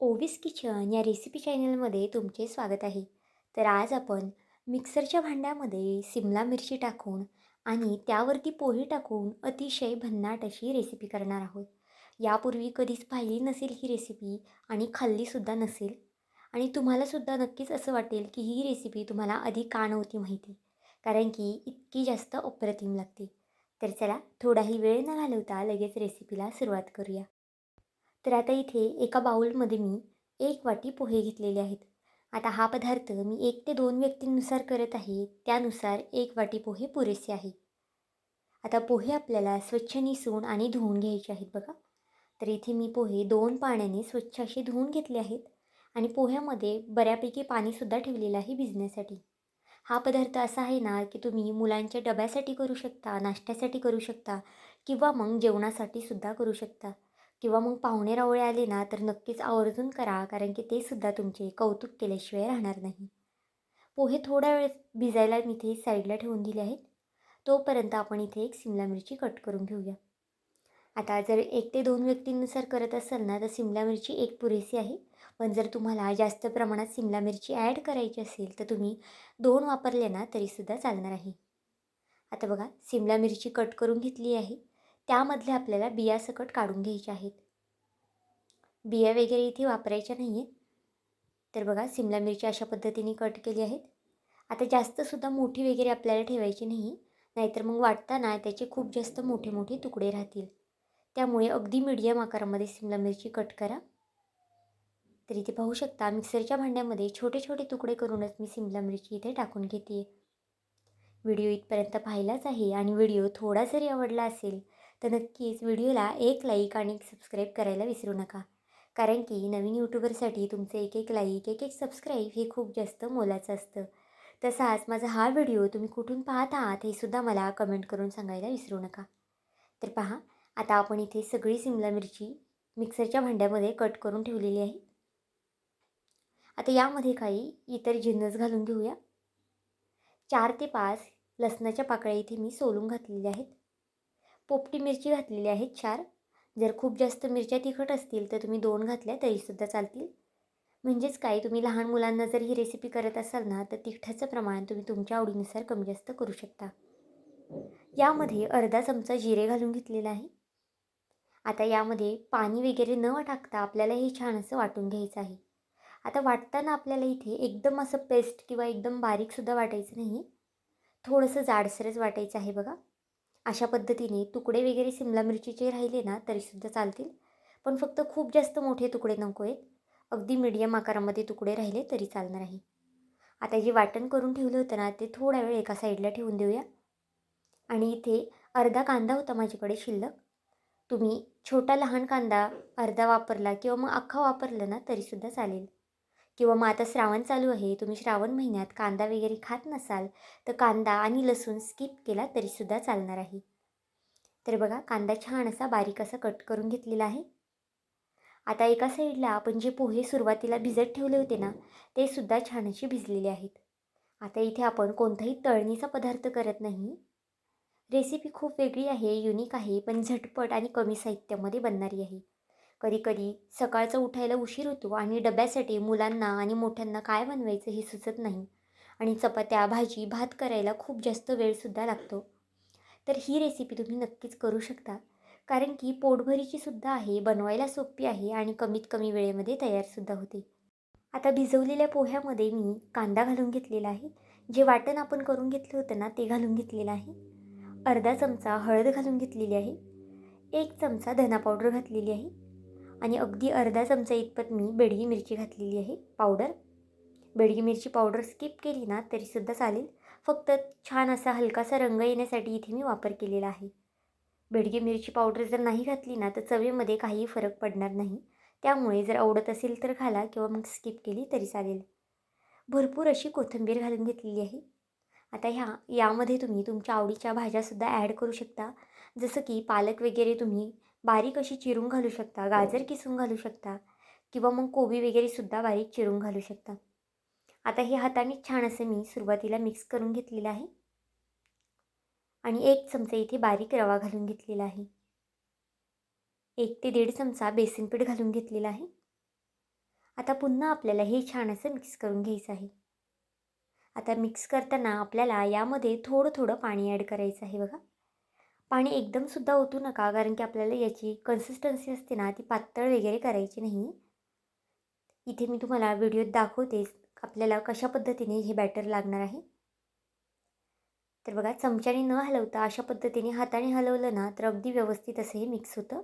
Ovis kitchen या recipe चॅनलमध्ये तुमचे स्वागत आहे. तर आज आपण मिक्सरच्या भांड्यामध्ये सिमला मिरची टाकून आणि त्यावरती पोहे टाकून अतिशय भन्नाट अशी रेसिपी करणार आहोत. यापूर्वी कधीच पाहिली नसेल ही रेसिपी आणि खाल्लीसुद्धा नसेल. आणि तुम्हालासुद्धा नक्कीच असं वाटेल की ही रेसिपी तुम्हाला आधी का नव्हती माहिती? कारण की इतकी जास्त अप्रतिम लागते. तर चला थोडाही वेळ न घालवता लगेच रेसिपीला सुरुवात करूया. तर आता इथे एका बाउलमध्ये मी एक वाटी पोहे घेतलेले आहेत. आता हा पदार्थ मी एक ते दोन व्यक्तींनुसार करत आहे त्यानुसार एक वाटी पोहे पुरेसे आहे. आता पोहे आपल्याला स्वच्छ निसून आणि धुवून घ्यायचे आहेत बघा. तर इथे मी पोहे दोन पाण्याने स्वच्छ असे धुवून घेतले आहेत आणि पोह्यामध्ये बऱ्यापैकी पाणीसुद्धा ठेवलेलं आहे भिजण्यासाठी. हा पदार्थ असा आहे ना की तुम्ही मुलांच्या डब्यासाठी करू शकता नाश्त्यासाठी करू शकता किंवा मग जेवणासाठी सुद्धा करू शकता. किंवा मग पाहुणे रावळे आले ना तर नक्कीच आवर्जून करा कारण की ते सुद्धा तुमचे कौतुक केल्याशिवाय राहणार नाही. पोहे थोड्या वेळ भिजायला मी इथे साईडला ठेवून दिले आहेत. तोपर्यंत आपण इथे एक सिमला मिरची कट करून घेऊया. आता जर एक ते दोन व्यक्तींनुसार करत असाल ना तर सिमला मिरची एक पुरेसी आहे. पण जर तुम्हाला जास्त प्रमाणात सिमला मिरची ॲड करायची असेल तर तुम्ही दोन वापरले ना तरीसुद्धा चालणार आहे. आता बघा सिमला मिरची कट करून घेतली आहे. त्यामधल्या आपल्याला बिया सकट काढून घ्यायच्या आहेत. बिया वगैरे इथे वापरायच्या नाही आहेत तर बघा सिमला मिरची अशा पद्धतीने कट केली आहेत. आता जास्तसुद्धा मोठी वगैरे आपल्याला ठेवायची नाही नाहीतर मग वाटताना त्याचे खूप जास्त मोठे मोठे तुकडे राहतील. त्यामुळे अगदी मीडियम आकारामध्ये सिमला मिरची कट करा. तर इथे पाहू शकता मिक्सरच्या भांड्यामध्ये छोटे छोटे तुकडे करूनच मी सिमला मिरची इथे टाकून घेते व्हिडिओ इथपर्यंत पाहिलाच आहे आणि व्हिडिओ थोडा जरी आवडला असेल तर नक्कीच व्हिडिओला एक लाईक आणि एक सबस्क्राईब करायला विसरू नका. कारण की नवीन यूट्यूबरसाठी तुमचे एक एक लाईक एक एक सबस्क्राईब हे खूप जास्त मोलाचं असतं. तसाच माझा हा व्हिडिओ तुम्ही कुठून पाहत आहात हे सुद्धा मला कमेंट करून सांगायला विसरू नका. तर पहा आता आपण इथे सगळी सिमला मिरची मिक्सरच्या भांड्यामध्ये कट करून ठेवलेली आहे. आता यामध्ये काही इतर जिन्नस घालून घेऊया. चार ते पाच लसणाच्या पाकळ्या इथे मी सोलून घातलेल्या आहेत. पोपटी मिरची घातलेली आहेत चार. जर खूप जास्त मिरच्या तिखट असतील तर तुम्ही दोन घातल्या तरीसुद्धा चालतील. म्हणजेच काय तुम्ही लहान मुलांना जर ही रेसिपी करत असाल ना तर तिखटाचं प्रमाण तुम्ही तुमच्या आवडीनुसार कमी जास्त करू शकता. यामध्ये अर्धा चमचा जिरे घालून घेतलेला आहे. आता यामध्ये पाणी वगैरे न टाकता आपल्याला हे छान असं वाटून घ्यायचं आहे. आता वाटताना आपल्याला इथे एकदम असं पेस्ट किंवा एकदम बारीकसुद्धा वाटायचं नाही थोडंसं जाडसरच वाटायचं आहे बघा. अशा पद्धतीने तुकडे वगैरे सिमला मिरचीचे राहिले ना तरीसुद्धा चालतील. पण फक्त खूप जास्त मोठे तुकडे नको आहेत. अगदी मीडियम आकारामध्ये तुकडे राहिले तरी चालणार आहे. आता जे वाटण करून ठेवलं होतं ना ते थोडा वेळ एका साईडला ठेवून देऊया. आणि इथे अर्धा कांदा होता माझ्याकडे शिल्लक. तुम्ही छोटा लहान कांदा अर्धा वापरला किंवा मग अख्खा वापरला ना तरीसुद्धा चालेल. किंवा मग आता श्रावण चालू आहे तुम्ही श्रावण महिन्यात कांदा वगैरे खात नसाल तर कांदा आणि लसूण स्किप केला तरीसुद्धा चालणार आहे. तर बघा कांदा छान असा बारीक असा कट करून घेतलेला आहे. आता एका साईडला आपण जे पोहे सुरुवातीला भिजत ठेवले होते ना ते सुद्धा छान असे भिजलेले आहेत. आता इथे आपण कोणताही तळणीचा पदार्थ करत नाही. रेसिपी खूप वेगळी आहे युनिक आहे पण झटपट आणि कमी साहित्यामध्ये बनणारी आहे. कधीकधी सकाळचं उठायला उशीर होतो आणि डब्यासाठी मुलांना आणि मोठ्यांना काय बनवायचं हे सुचत नाही. आणि चपात्या भाजी भात करायला खूप जास्त वेळसुद्धा लागतो. तर ही रेसिपी तुम्ही नक्कीच करू शकता. कारण की पोटभरीची सुद्धा आहे बनवायला सोपी आहे आणि कमीत कमी वेळेमध्ये तयारसुद्धा होते. आता भिजवलेल्या पोह्यामध्ये मी कांदा घालून घेतलेला आहे. जे वाटण आपण करून घेतलं होतं ना ते घालून घेतलेलं आहे. अर्धा चमचा हळद घालून घेतलेली आहे. एक चमचा धना पावडर घातलेली आहे. आणि अगदी अर्धा चमचा इतपत मी बेडगी मिरची घातलेली आहे पावडर. बेडगी मिरची पावडर स्किप केली ना तरीसुद्धा चालेल. फक्त छान असा हलकासा रंग येण्यासाठी इथे मी वापर केलेला आहे. बेडगी मिरची पावडर जर नाही घातली ना तर चवीमध्ये काहीही फरक पडणार नाही. त्यामुळे जर आवडत असेल तर घाला किंवा मग स्किप केली तरी चालेल. भरपूर अशी कोथिंबीर घालून घेतलेली आहे. आता ह्या यामध्ये तुम्ही तुमच्या आवडीच्या भाज्यासुद्धा ॲड करू शकता. जसं की पालक वगैरे तुम्ही बारीक अशी चिरून घालू शकता गाजर किसून घालू शकता किंवा मग कोबी वगैरेसुद्धा बारीक चिरून घालू शकता. आता हे हाताने छान असं मी सुरुवातीला मिक्स करून घेतलेलं आहे. आणि एक चमचा इथे बारीक रवा घालून घेतलेला आहे. एक ते दीड चमचा बेसन पीठ घालून घेतलेला आहे. आता पुन्हा आपल्याला हे छान असं मिक्स करून घ्यायचं आहे. आता मिक्स करताना आपल्याला यामध्ये थोडं थोडं पाणी ॲड करायचं आहे बघा. पाणी एकदमसुद्धा ओतू नका कारण की आपल्याला याची कन्सिस्टन्सी असते ना ती पातळ वगैरे करायची नाही. इथे मी तुम्हाला व्हिडिओत दाखवतेच आपल्याला कशा पद्धतीने हे बॅटर लागणार आहे. तर बघा चमच्याने न हलवता अशा पद्धतीने हाताने हलवलं ना तर अगदी व्यवस्थित असं हे मिक्स होतं.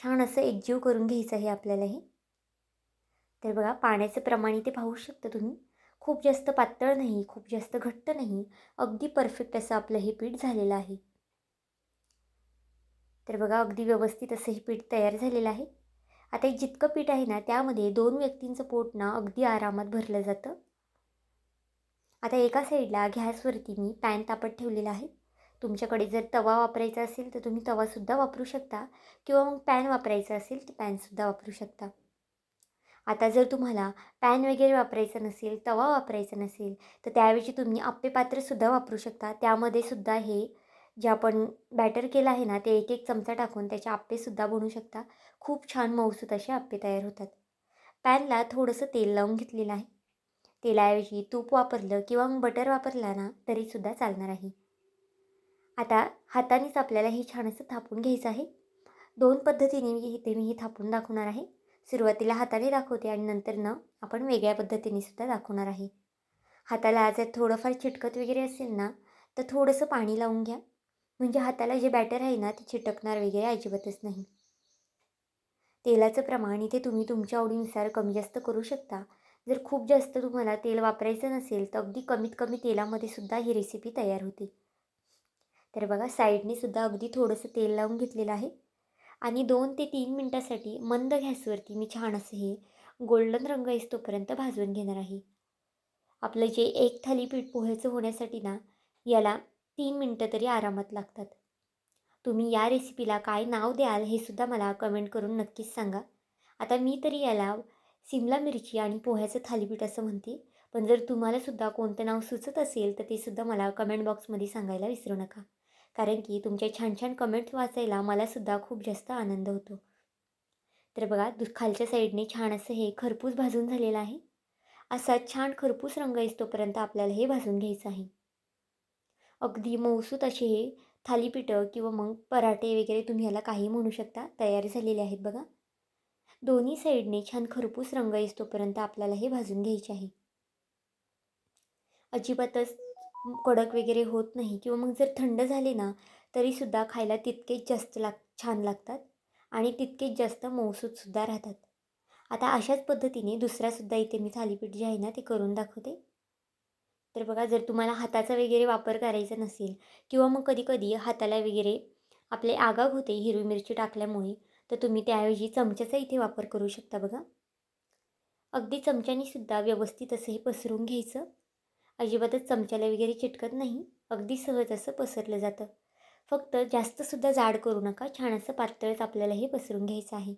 छान असं एकजीव करून घ्यायचं आहे आपल्याला हे. तर बघा पाण्याचं प्रमाण इथे पाहू शकता तुम्ही. खूप जास्त पातळ नाही खूप जास्त घट्ट नाही. अगदी परफेक्ट असं आपलं हे पीठ झालेलं आहे. तर बघा अगदी व्यवस्थित असं हे पीठ तयार झालेलं आहे. आता हे जितकं पीठ आहे ना त्यामध्ये दोन व्यक्तींचं पोट ना अगदी आरामात भरलं जातं. आता एका साईडला गॅसवरती मी पॅन तापत ठेवलेला आहे. तुमच्याकडे जर तवा वापरायचा असेल तर तुम्ही तवासुद्धा वापरू शकता. किंवा मग पॅन वापरायचा असेल तर पॅनसुद्धा वापरू शकता. आता जर तुम्हाला पॅन वगैरे वापरायचं नसेल तवा वापरायचा नसेल तर त्याऐवजी तुम्ही आप्पे पात्रसुद्धा वापरू शकता. त्यामध्ये सुद्धा हे जे आपण बॅटर केलं आहे ना ते एक एक चमचा टाकून त्याचे आप्पेसुद्धा बनवू शकता. खूप छान मऊसूत असे आप्पे तयार होतात. पॅनला थोडंसं तेल लावून घेतलेलं आहे. तेलाऐवजी तूप वापरलं किंवा मग बटर वापरला ना तरीसुद्धा चालणार आहे. आता हातानेच आपल्याला हे छान असं थापून घ्यायचं आहे. दोन पद्धतीने मी इथे मी हे थापून दाखवणार आहे. सुरुवातीला हाताने दाखवते आणि नंतर न आपण वेगळ्या पद्धतीने सुद्धा दाखवणार आहे. हाताला जर थोडंफार चिटकत वगैरे असेल ना तर थोडंसं पाणी लावून घ्या. म्हणजे हाताला जे बॅटर आहे ना ते चिटकणार वगैरे अजिबातच नाही. तेलाचं प्रमाण इथे तुम्ही तुमच्या आवडीनुसार कमी जास्त करू शकता. जर खूप जास्त तुम्हाला तेल वापरायचं नसेल तर अगदी कमीत कमी तेलामध्ये सुद्धा ही रेसिपी तयार होते. तर बघा साईडने सुद्धा अगदी थोडंसं तेल लावून घेतलेलं आहे. आणि दोन ते तीन मिनटासाठी मंद गॅसवरती मी छान असं हे गोल्डन रंग येतोपर्यंत भाजून घेणार आहे. आपलं जे एक थालीपीठ पोह्याचं होण्यासाठी ना याला तीन मिनटं तरी आरामात लागतात. तुम्ही या रेसिपीला काय नाव द्याल हे सुद्धा मला कमेंट करून नक्कीच सांगा. आता मी तरी याला सिमला मिरची आणि पोह्याचं थालीपीठ असं म्हणते. पण जर तुम्हालासुद्धा कोणतं नाव सुचत असेल तर ते सुद्धा मला कमेंट बॉक्समध्ये सांगायला विसरू नका. कारण की तुमच्या छान छान कमेंट्स वाचायला मलासुद्धा खूप जास्त आनंद होतो. तर बघा दु खालच्या साईडने छान असं हे खरपूस भाजून झालेलं आहे. असा छान खरपूस रंग येतोपर्यंत आपल्याला हे भाजून घ्यायचं आहे. अगदी मौसूत असे हे थालीपीठं किंवा मग पराठे वगैरे तुम्ही याला काही म्हणू शकता. तयार झालेले आहेत बघा. दोन्ही साईडने छान खरपूस रंग येतोपर्यंत आपल्याला हे भाजून घ्यायचे आहे. अजिबातच कडक वगैरे होत नाही किंवा मग जर थंड झाले ना तरीसुद्धा खायला तितकेच जास्त लाग छान लागतात आणि तितकेच जास्त मऊसूतसुद्धा राहतात. आता अशाच पद्धतीने दुसरासुद्धा इथे मी थालीपीठ जे आहे ना ते करून दाखवते. तर बघा जर तुम्हाला हाताचा वगैरे वापर करायचा नसेल किंवा मग कधी कधी हाताला वगैरे आपले आगाग होते हिरवी मिरची टाकल्यामुळे तर तुम्ही त्याऐवजी चमच्याचा इथे वापर करू शकता बघा. अगदी चमच्याने सुद्धा व्यवस्थित असं हे पसरून घ्यायचं. अजिबातच चमच्याला वगैरे चिटकत नाही. अगदी सहज असं पसरलं जातं. फक्त जास्तसुद्धा जाड करू नका. छान असं पातळच आपल्याला हे पसरून घ्यायचं आहे.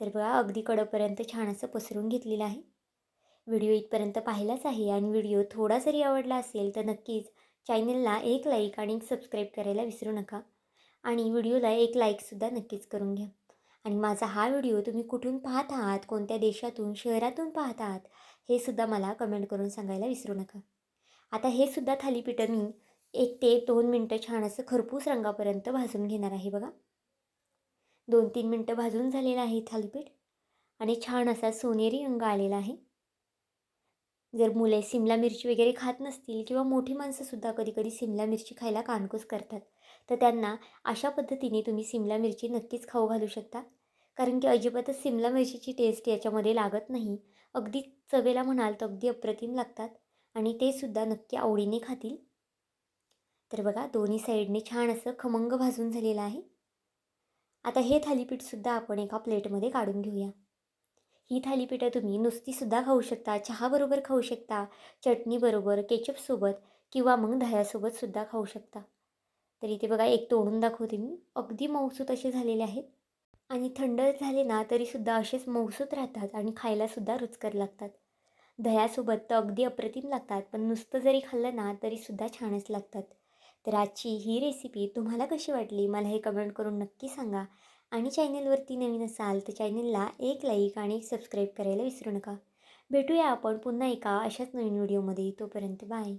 तर बघा अगदी कडपर्यंत छान असं पसरून घेतलेलं आहे. व्हिडिओ इथपर्यंत पाहिलाच आहे आणि व्हिडिओ थोडा जरी आवडला असेल तर नक्कीच चॅनलला एक लाईक आणि सबस्क्राईब करायला विसरू नका. आणि व्हिडिओला एक लाईकसुद्धा नक्कीच करून घ्या. आणि माझा हा व्हिडिओ तुम्ही कुठून पाहत आहात कोणत्या देशातून शहरातून पाहत आहात हे सुद्धा मला कमेंट करून सांगायला विसरू नका. आता हे सुद्धा थालीपीठं मी एक ते दोन मिनटं छान असं खरपूस रंगापर्यंत भाजून घेणार आहे बघा. दोन तीन मिनटं भाजून झालेलं आहे थालीपीठ. आणि छान असा सोनेरी रंग आलेला आहे. जर मुले सिमला मिरची वगैरे खात नसतील किंवा मोठी माणसंसुद्धा कधी कधी सिमला मिरची खायला कानकूस करतात तर त्यांना अशा पद्धतीने तुम्ही सिमला मिरची नक्कीच खाऊ घालू शकता. कारण की अजिबातच सिमला मिरचीची टेस्ट याच्यामध्ये लागत नाही. अगदी चवेला म्हणाल तर अगदी अप्रतिम लागतात आणि ते सुद्धा नक्की आवडीने खातील. तर बघा दोन्ही साईडने छान असं खमंग भाजून झालेलं आहे. आता हे थालीपीठसुद्धा आपण एका प्लेटमध्ये काढून घेऊया. ही थालीपीठं तुम्ही नुसतीसुद्धा खाऊ शकता चहाबरोबर खाऊ शकता चटणीबरोबर केचपसोबत किंवा मग दह्यासोबतसुद्धा खाऊ शकता. तर इथे बघा एक तोडून दाखवते मी. अगदी मऊसूत असे झालेले आहेत. आणि थंड झाले ना तरीसुद्धा असेच मऊसूत राहतात आणि खायलासुद्धा रुचकर लागतात. दह्यासोबत तर अगदी अप्रतिम लागतात पण नुसतं जरी खाल्लं ना तरीसुद्धा छानच लागतात. तर आजची ही रेसिपी तुम्हाला कशी वाटली? मला हे कमेंट करून नक्की सांगा. आणि चॅनेलवरती नवीन असाल तर चॅनेलला एक लाईक आणि एक सबस्क्राईब करायला विसरू नका. भेटूया आपण पुन्हा एका अशाच नवीन व्हिडिओमध्ये. तोपर्यंत बाय.